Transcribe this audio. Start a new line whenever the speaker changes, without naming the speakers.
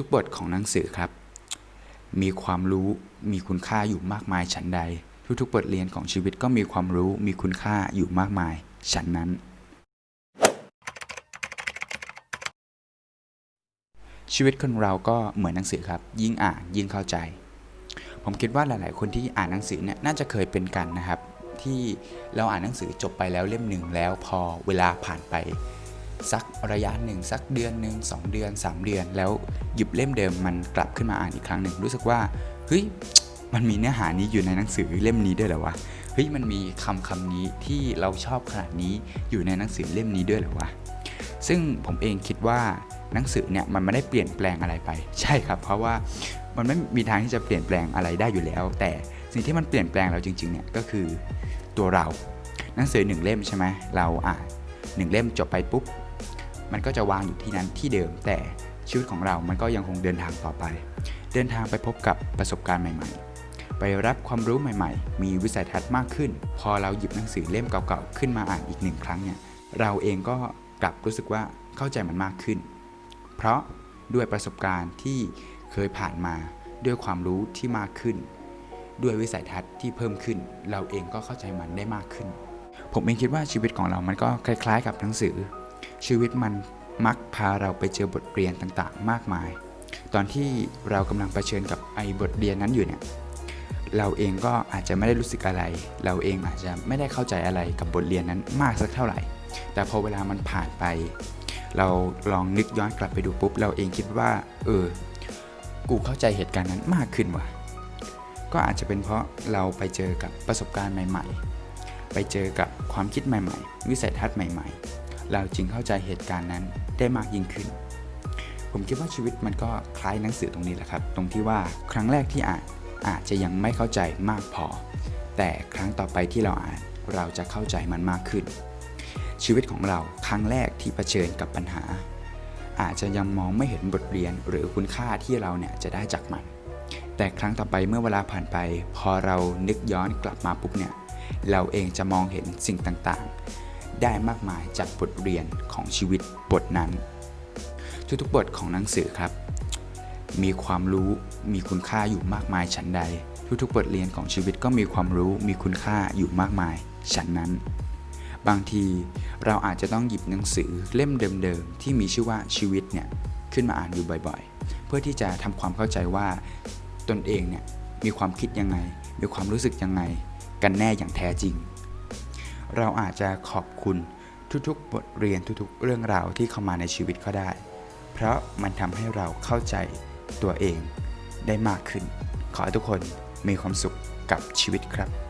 ทุกๆบทของหนังสือครับ มีความรู้มีคุณค่าอยู่มากมายฉันใด ทุกๆบทเรียนของชีวิตก็มีความรู้มีคุณค่าอยู่มากมายฉันนั้น ชีวิตคนเราก็เหมือนหนังสือครับ ยิ่งอ่านยิ่งเข้าใจ ผมคิดว่าหลาย ๆ คนที่อ่านหนังสือเนี่ยน่าจะเคยเป็นกันนะครับ ที่เราอ่านหนังสือจบไปแล้วเล่มหนึ่งแล้วพอเวลาผ่านไป สักระยะหนึ่งสักเดือนหนึ่งสองเดือน 3 เดือน แล้วหยิบเล่มเดิมมันกลับขึ้นมาอ่านอีกครั้งหนึ่งรู้สึกว่าเฮ้ยมันมีเนื้อหานี้อยู่ในหนังสือเล่มนี้ด้วยเหรอวะเฮ้ยมันมีคำคำนี้ที่เราชอบขนาดนี้อยู่ในหนังสือเล่มนี้ด้วยเหรอวะซึ่งผมเองคิดว่าหนังสือเนี่ยมันไม่ได้เปลี่ยนแปลงอะไรไป ใช่ครับ เพราะว่ามันไม่มีทางที่จะเปลี่ยนแปลงอะไรได้อยู่แล้ว แต่สิ่งที่มันเปลี่ยนแปลงเราจริงๆเนี่ยก็คือตัวเราหนังสือหนึ่งเล่มใช่ไหมเราอ่านหนึ่งเล่มจบไปปุ๊บ มันก็จะวางอยู่ที่นั้นที่เดิม แต่ชีวิตของเรามันก็ยังคงเดินทางต่อไป เดินทางไปพบกับประสบการณ์ใหม่ ๆ ไปรับความรู้ใหม่ ๆ มีวิสัยทัศน์มากขึ้น พอเราหยิบหนังสือเล่มเก่าๆขึ้นมาอ่านอีกหนึ่งครั้งเนี่ยเราเองก็กลับรู้สึกว่าเข้าใจมันมากขึ้น เพราะด้วยประสบการณ์ที่เคยผ่านมาด้วยความรู้ที่มากขึ้น ด้วยวิสัยทัศน์ที่เพิ่มขึ้น เราเองก็เข้าใจมันได้มากขึ้น ผมเองคิดว่าชีวิตของเรามันก็คล้าย ๆ กับหนังสือ ชีวิตมันมักพาเราไปเจอบทเรียนต่างๆ มากมาย ตอนที่เรากำลังเผชิญกับไอ้บทเรียนนั้นอยู่เนี่ยเราเองก็อาจจะไม่ได้รู้สึกอะไร เราเองอาจจะไม่ได้เข้าใจอะไรกับบทเรียนนั้นมากสักเท่าไหร่ แต่พอเวลามันผ่านไป เราลองนึกย้อนกลับไปดูปุ๊บ เราเองคิดว่า เออ กูเข้าใจเหตุการณ์นั้นมากขึ้นว่ะ ก็อาจจะเป็นเพราะเราไปเจอกับประสบการณ์ใหม่ ๆ ไปเจอกับความคิดใหม่ ๆ วิสัยทัศน์ใหม่ ๆ เราจึงเข้าใจเหตุการณ์นั้นได้มากยิ่งขึ้น ผมคิดว่าชีวิตมันก็คล้ายหนังสือตรงนี้แหละครับ ตรงที่ว่าครั้งแรกที่อ่านอาจจะยังไม่เข้าใจมากพอ แต่ครั้งต่อไปที่เราอ่านเราจะเข้าใจมันมากขึ้น ชีวิตของเราครั้งแรกที่เผชิญกับปัญหา อาจจะยังมองไม่เห็นบทเรียนหรือคุณค่าที่เราเนี่ยจะได้จากมัน แต่ครั้งต่อไปเมื่อเวลาผ่านไป พอเรานึกย้อนกลับมาปุ๊บเนี่ยเราเองจะมองเห็นสิ่งต่างๆ ได้มากมายจากบทเรียนของชีวิตบทนั้น ทุกๆบทของหนังสือครับ มีความรู้มีคุณค่าอยู่มากมายฉันใด ทุกๆบทเรียนของชีวิตก็มีความรู้มีคุณค่าอยู่มากมายฉันนั้น บางทีเราอาจจะต้องหยิบหนังสือเล่มเดิมๆที่มีชื่อว่าชีวิตเนี่ยขึ้นมาอ่านอยู่บ่อยๆ เพื่อที่จะทำความเข้าใจว่าตนเองเนี่ยมีความคิดยังไง มีความรู้สึกยังไง กันแน่อย่างแท้จริง เราอาจจะขอบคุณทุกๆ บทเรียนทุกๆ เรื่องราวที่เข้ามาในชีวิตก็ได้ เพราะมันทำให้เราเข้าใจตัวเองได้มากขึ้น ขอให้ทุกคนมีความสุขกับชีวิตครับ